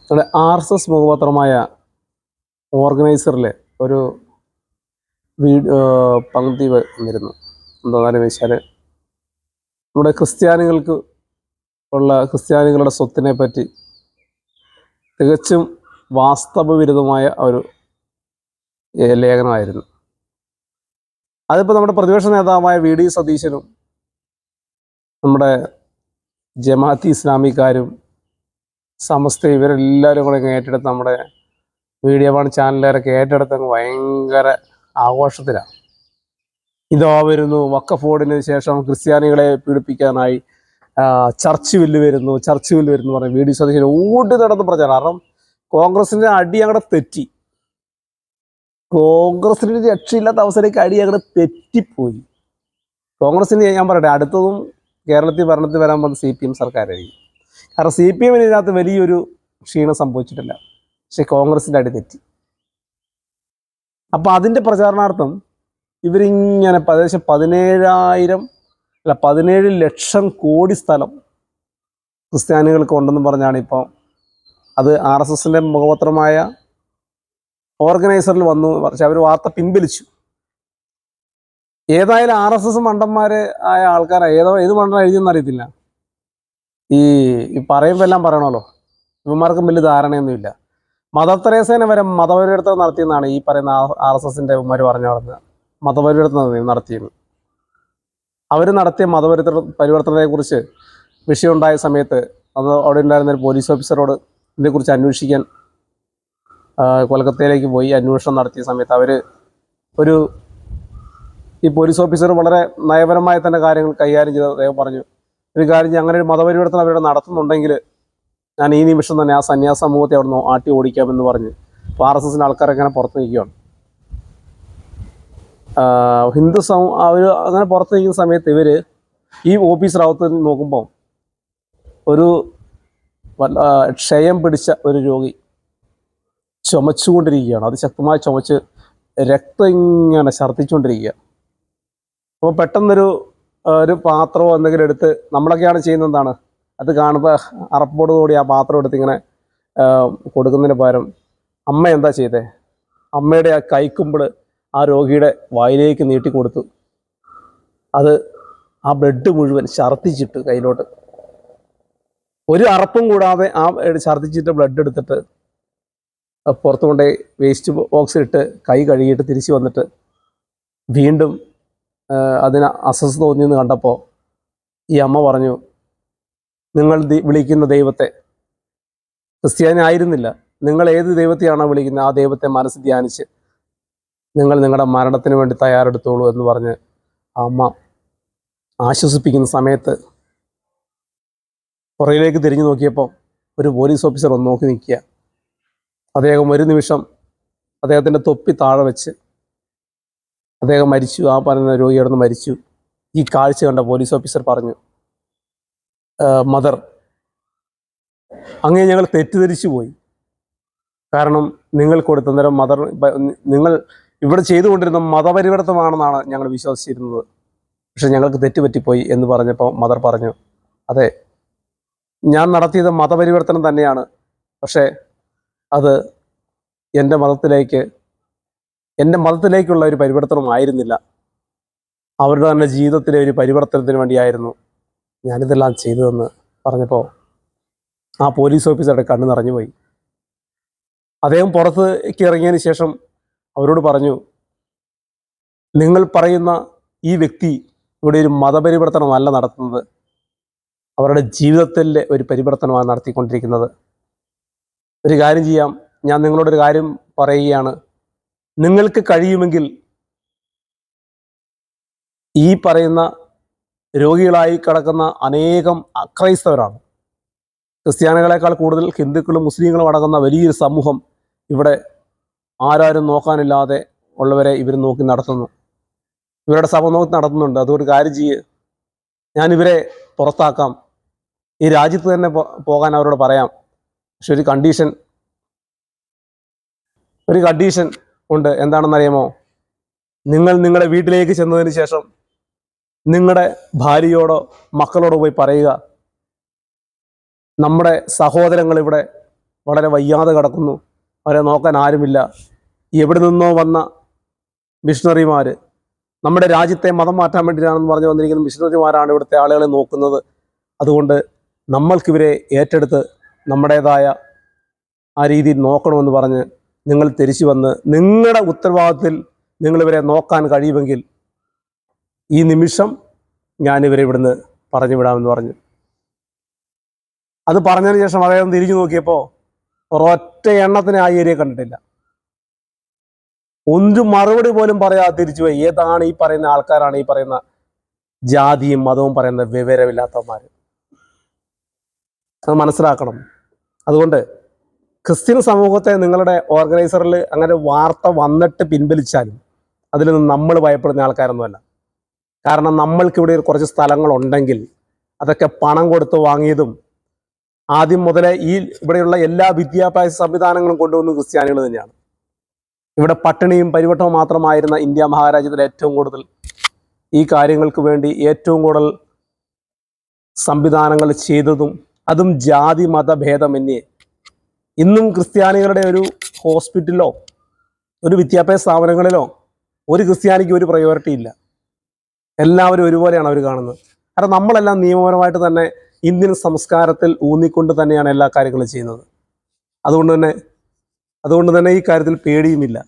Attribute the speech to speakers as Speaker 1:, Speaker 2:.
Speaker 1: നമ്മുടെ R S S മുഖപത്രമായ ഓർഗനൈസറിലെ ഒരു വീഡിയോ പങ്ക്തി വന്നിരുന്നു. എന്താണെന്ന് വെച്ചാൽ നമ്മുടെ ക്രിസ്ത്യാനികൾക്ക് ഉള്ള ക്രിസ്ത്യാനികളുടെ സ്വത്തിനെ പറ്റി തികച്ചും വാസ്തവവിരുദ്ധമായ ഒരു ലേഖനമായിരുന്നു. അതിപ്പോൾ നമ്മുടെ പ്രതിപക്ഷ നേതാവായ വി ഡി സതീശനും നമ്മുടെ ജമാഅത്ത് ഇസ്ലാമിക്കാരും സമസ്ത ഇവരെല്ലാവരും കൂടെ ഏറ്റെടുത്ത് നമ്മുടെ വീഡിയോ വൺ ചാനലുകാരൊക്കെ ഏറ്റെടുത്ത് ഭയങ്കര ആഘോഷത്തിലാണ്. ഇതോ വരുന്നു വക്കഫോർഡിന് ശേഷം ക്രിസ്ത്യാനികളെ പീഡിപ്പിക്കാനായി ചർച്ച് ബില്ല് വരുന്നു ചർച്ച് ബില്ല് വരുന്നു പറഞ്ഞ് വി ഡി സതീശൻ ഓടി നടന്ന് പ്രചാരം കാരണം കോൺഗ്രസിന്റെ അടി അങ്ങടെ തെറ്റി. കോൺഗ്രസിന് രക്ഷയില്ലാത്ത അവസരത്തേക്ക് അടി അങ്ങടെ തെറ്റിപ്പോയി. കോൺഗ്രസിന് ഞാൻ പറയട്ടെ അടുത്തതും കേരളത്തിൽ ഭരണത്തിൽ വരാൻ പോകുന്ന സി പി എം സർക്കാരായിരിക്കും. കാരണം സി പി എമ്മിന് ഇതിനകത്ത് വലിയൊരു ക്ഷീണം സംഭവിച്ചിട്ടില്ല. പക്ഷെ കോൺഗ്രസിന്റെ അടി തെറ്റി. അപ്പോൾ അതിന്റെ പ്രചാരണാർത്ഥം ഇവരിങ്ങനെ ഏകദേശം പതിനേഴായിരം അല്ല പതിനേഴ് ലക്ഷം കോടി സ്ഥലം ക്രിസ്ത്യാനികൾക്ക് ഉണ്ടെന്ന് പറഞ്ഞാണ് ഇപ്പോൾ അത് ആർ എസ് എസിന്റെ മുഖപത്രമായ ഓർഗനൈസറിൽ വന്നു. പക്ഷെ അവർ വാർത്ത പിൻവലിച്ചു. ഏതായാലും ആർ എസ് എസ് മണ്ടന്മാർ ആയ ആൾക്കാരാ ഏതോ ഏത് മണ്ടം എഴുതിയെന്ന് അറിയത്തില്ല. ഈ പറയുമ്പോൾ എല്ലാം പറയണമല്ലോ ഇവന്മാർക്കും വലിയ ധാരണയൊന്നുമില്ല. മദർ തെരേസേനെ വരെ മതപരിവർത്തനം നടത്തിയെന്നാണ് ഈ പറയുന്ന ആർ എസ് എസിന്റെ ഉമ്മർ പറഞ്ഞു നടന്നത്. മതപരിവർത്തനം നടത്തിയത്. അവർ നടത്തിയ മതപരിവർത്തന പരിവർത്തനത്തെ കുറിച്ച് വിഷയമുണ്ടായ സമയത്ത് അന്ന് അവിടെ ഉണ്ടായിരുന്ന ഒരു പോലീസ് ഓഫീസറോട് ഇതിനെക്കുറിച്ച് അന്വേഷിക്കാൻ കൊൽക്കത്തയിലേക്ക് പോയി അന്വേഷണം നടത്തിയ സമയത്ത് അവർ ഒരു ഈ പോലീസ് ഓഫീസർ വളരെ നയപരമായി തന്നെ കാര്യങ്ങൾ കൈകാര്യം ചെയ്ത് അദ്ദേഹം പറഞ്ഞു. ഒരു കാര്യം ഞാൻ അങ്ങനെ ഒരു മതപരിവർത്തനം അവരുടെ നടത്തുന്നുണ്ടെങ്കിൽ ഞാൻ ഈ നിമിഷം തന്നെ ആ സന്യാസ സമൂഹത്തെ അവിടെ നിന്ന് ആട്ടി ഓടിക്കാമെന്ന് പറഞ്ഞ് ഇപ്പോൾ ആർ എസ് എസിന്റെ ആൾക്കാരൊക്കെ അങ്ങനെ പുറത്ത് നിൽക്കുകയാണ് ഹിന്ദു സമൂ അവർ അങ്ങനെ പുറത്ത് നിൽക്കുന്ന സമയത്ത് ഇവർ ഈ ഓഫീസറകത്ത് നോക്കുമ്പോൾ ഒരു വല്ല ആ, ക്ഷയം പിടിച്ച ഒരു രോഗി ചുമച്ചുകൊണ്ടിരിക്കുകയാണ്. അത് ശക്തമായി ചുമച്ച് രക്തം ഇങ്ങനെ ഛർദ്ദിച്ചുകൊണ്ടിരിക്കുക അപ്പോൾ പെട്ടെന്നൊരു ഒരു പാത്രമോ എന്തെങ്കിലും എടുത്ത് നമ്മളൊക്കെയാണ് ചെയ്യുന്നത് എന്താണ്? അത് കാണുമ്പോൾ അറപ്പോടുകൂടി ആ പാത്രം എടുത്ത് ഇങ്ങനെ കൊടുക്കുന്നതിന് പകരം അമ്മ എന്താ ചെയ്തേ? അമ്മയുടെ ആ കൈക്കുമ്പിൾ ആ രോഗിയുടെ വായിലേക്ക് നീട്ടിക്കൊടുത്തു അത് ആ ബ്ലഡ് മുഴുവൻ ഛർദ്ദിച്ചിട്ട് കയ്യിലോട്ട്. ഒരു അറപ്പും കൂടാതെ ആ ഛർദ്ദിച്ചിട്ട് ബ്ലഡ് എടുത്തിട്ട് പുറത്തുകൊണ്ടേ പുറത്ത് വേസ്റ്റ് ബോക്സിലിട്ട് കൈ കഴുകിയിട്ട് തിരിച്ചു വന്നിട്ട് വീണ്ടും അതിന് അസ്വസ്ഥ തോന്നിയെന്ന് കണ്ടപ്പോൾ ഈ അമ്മ പറഞ്ഞു നിങ്ങൾ വിളിക്കുന്ന ദൈവത്തെ ക്രിസ്ത്യാനി ആയിരുന്നില്ല. നിങ്ങൾ ഏത് ദൈവത്തെയാണോ വിളിക്കുന്നത് ആ ദൈവത്തെ മനസ്സ് ധ്യാനിച്ച് നിങ്ങൾ നിങ്ങളുടെ മരണത്തിന് വേണ്ടി തയ്യാറെടുത്തോളൂ എന്ന് പറഞ്ഞ് അമ്മ ആശ്വസിപ്പിക്കുന്ന സമയത്ത് പുറയിലേക്ക് തിരിഞ്ഞു നോക്കിയപ്പോൾ ഒരു പോലീസ് ഓഫീസർ ഒന്ന് നോക്കി നിൽക്കുക. അദ്ദേഹം ഒരു നിമിഷം അദ്ദേഹത്തിന്റെ തൊപ്പി താഴെ വെച്ച് അദ്ദേഹം മരിച്ചു. ആ പറയുന്ന രോഗി കിടന്ന് മരിച്ചു. ഈ കാഴ്ച കണ്ട പോലീസ് ഓഫീസർ പറഞ്ഞു മദർ അങ്ങനെ ഞങ്ങൾ തെറ്റിദ്ധരിച്ചു പോയി. കാരണം നിങ്ങൾ കൊടുത്ത നേരം മദർ നിങ്ങൾ ഇവിടെ ചെയ്തുകൊണ്ടിരുന്ന മതപരിവർത്തനമാണെന്നാണ് ഞങ്ങൾ വിശ്വസിച്ചിരുന്നത്. പക്ഷെ ഞങ്ങൾക്ക് തെറ്റുപറ്റിപ്പോയി എന്ന് പറഞ്ഞപ്പോൾ മദർ പറഞ്ഞു അതെ ഞാൻ നടത്തിയത് മതപരിവർത്തനം തന്നെയാണ്. പക്ഷേ അത് എന്റെ മതത്തിലേക്ക് എന്റെ മതത്തിലേക്കുള്ള ഒരു പരിവർത്തനമായിരുന്നില്ല അവരുടെ തന്നെ ജീവിതത്തിലെ ഒരു പരിവർത്തനത്തിന് വേണ്ടിയായിരുന്നു ഞാനിതെല്ലാം ചെയ്തതെന്ന് പറഞ്ഞപ്പോൾ ആ പോലീസ് ഓഫീസറുടെ കണ്ണ് നിറഞ്ഞുപോയി. അദ്ദേഹം പുറത്തേക്ക് ഇറങ്ങിയതിന് ശേഷം അവരോട് പറഞ്ഞു നിങ്ങൾ പറയുന്ന ഈ വ്യക്തി ഇവിടെ ഒരു മതപരിവർത്തനമല്ല നടത്തുന്നത്. അവരുടെ ജീവിതത്തിലെ ഒരു പരിവർത്തനമാണ് നടത്തിക്കൊണ്ടിരിക്കുന്നത്. ഒരു കാര്യം ചെയ്യാം ഞാൻ നിങ്ങളോടൊരു കാര്യം പറയുകയാണ്. നിങ്ങൾക്ക് കഴിയുമെങ്കിൽ ഈ പറയുന്ന രോഗികളായി കിടക്കുന്ന അനേകം അക്രൈസ്തവരാണ്. ക്രിസ്ത്യാനികളെക്കാൾ കൂടുതൽ ഹിന്ദുക്കളും മുസ്ലിങ്ങളും അടങ്ങുന്ന വലിയൊരു സമൂഹം ഇവിടെ ആരാരും നോക്കാനില്ലാതെ ഉള്ളവരെ ഇവർ നോക്കി നടത്തുന്നു. ഇവരുടെ സഭ നോക്കി നടത്തുന്നുണ്ട്. അതുകൊണ്ട് കാര്യം ചെയ്യ്. ഞാനിവരെ പുറത്താക്കാം. ഈ രാജ്യത്ത് തന്നെ പോകാൻ അവരോട് പറയാം. പക്ഷെ ഒരു കണ്ടീഷൻ ഒരു കണ്ടീഷൻ ഉണ്ട്. എന്താണെന്നറിയാമോ? നിങ്ങൾ നിങ്ങളുടെ വീട്ടിലേക്ക് ചെന്നതിന് ശേഷം നിങ്ങളുടെ ഭാര്യയോടോ മക്കളോടോ പോയി പറയുക നമ്മുടെ സഹോദരങ്ങൾ ഇവിടെ വളരെ വയ്യാതെ കിടക്കുന്നു. അവരെ നോക്കാൻ ആരുമില്ല. എവിടെ നിന്നോ വന്ന മിഷണറിമാർ നമ്മുടെ രാജ്യത്തെ മതം മാറ്റാൻ വേണ്ടിയിട്ടാണെന്ന് പറഞ്ഞു വന്നിരിക്കുന്ന മിഷണറിമാരാണ് ഇവിടുത്തെ ആളുകളെ നോക്കുന്നത്. അതുകൊണ്ട് നമ്മൾക്കിവരെ ഏറ്റെടുത്ത് നമ്മുടേതായ ആ രീതിയിൽ നോക്കണമെന്ന് പറഞ്ഞ് നിങ്ങൾ തിരിച്ചു വന്ന് നിങ്ങളുടെ ഉത്തരവാദിത്തത്തിൽ നിങ്ങളിവരെ നോക്കാൻ കഴിയുമെങ്കിൽ ഈ നിമിഷം ഞാനിവരെ ഇവിടുന്ന് പറഞ്ഞു വിടാമെന്ന് പറഞ്ഞു. അത് പറഞ്ഞതിന് ശേഷം അദ്ദേഹം തിരിഞ്ഞു നോക്കിയപ്പോൾ ഒരൊറ്റ എണ്ണത്തിന് ആ ഏരിയ കണ്ടിട്ടില്ല. ഒരു മറുപടി പോലും പറയാതെ തിരിച്ചുപോയി ഏതാണ് ഈ പറയുന്ന ആൾക്കാരാണ് ഈ പറയുന്ന ജാതിയും മതവും പറയുന്ന വിവരമില്ലാത്തവന്മാർ അത് മനസ്സിലാക്കണം. അതുകൊണ്ട് ക്രിസ്ത്യൻ സമൂഹത്തെ നിങ്ങളുടെ ഓർഗനൈസറിൽ അങ്ങനെ വാർത്ത വന്നിട്ട് പിൻവലിച്ചാലും അതിൽ നിന്ന് നമ്മൾ ഭയപ്പെടുന്ന ആൾക്കാരൊന്നുമല്ല. കാരണം നമ്മൾക്ക് ഇവിടെ കുറച്ച് സ്ഥലങ്ങളുണ്ടെങ്കിൽ അതൊക്കെ പണം കൊടുത്ത് വാങ്ങിയതും ആദ്യം മുതലേ ഈ ഇവിടെയുള്ള എല്ലാ വിദ്യാഭ്യാസ സംവിധാനങ്ങളും കൊണ്ടുവന്ന ക്രിസ്ത്യാനികൾ തന്നെയാണ്. ഇവിടെ പട്ടിണിയും പരിവട്ടവും മാത്രമായിരുന്ന ഇന്ത്യ മഹാരാജ്യത്തിൽ ഏറ്റവും കൂടുതൽ ഈ കാര്യങ്ങൾക്ക് വേണ്ടി ഏറ്റവും കൂടുതൽ സംവിധാനങ്ങൾ ചെയ്തതും അതും ജാതി മത ഭേദമന്യേ ഇന്നും ക്രിസ്ത്യാനികളുടെ ഒരു ഹോസ്പിറ്റലിലോ ഒരു വിദ്യാഭ്യാസ സ്ഥാപനങ്ങളിലോ ഒരു ക്രിസ്ത്യാനിക്ക് ഒരു പ്രയോറിറ്റി ഇല്ല. എല്ലാവരും ഒരുപോലെയാണ് അവർ കാണുന്നത്. കാരണം നമ്മളെല്ലാം നിയമപരമായിട്ട് തന്നെ ഇന്ത്യൻ സംസ്കാരത്തിൽ ഊന്നിക്കൊണ്ട് തന്നെയാണ് എല്ലാ കാര്യങ്ങളും ചെയ്യുന്നത്. അതുകൊണ്ട് തന്നെ അതുകൊണ്ട് തന്നെ ഈ കാര്യത്തിൽ പേടിയുമില്ല.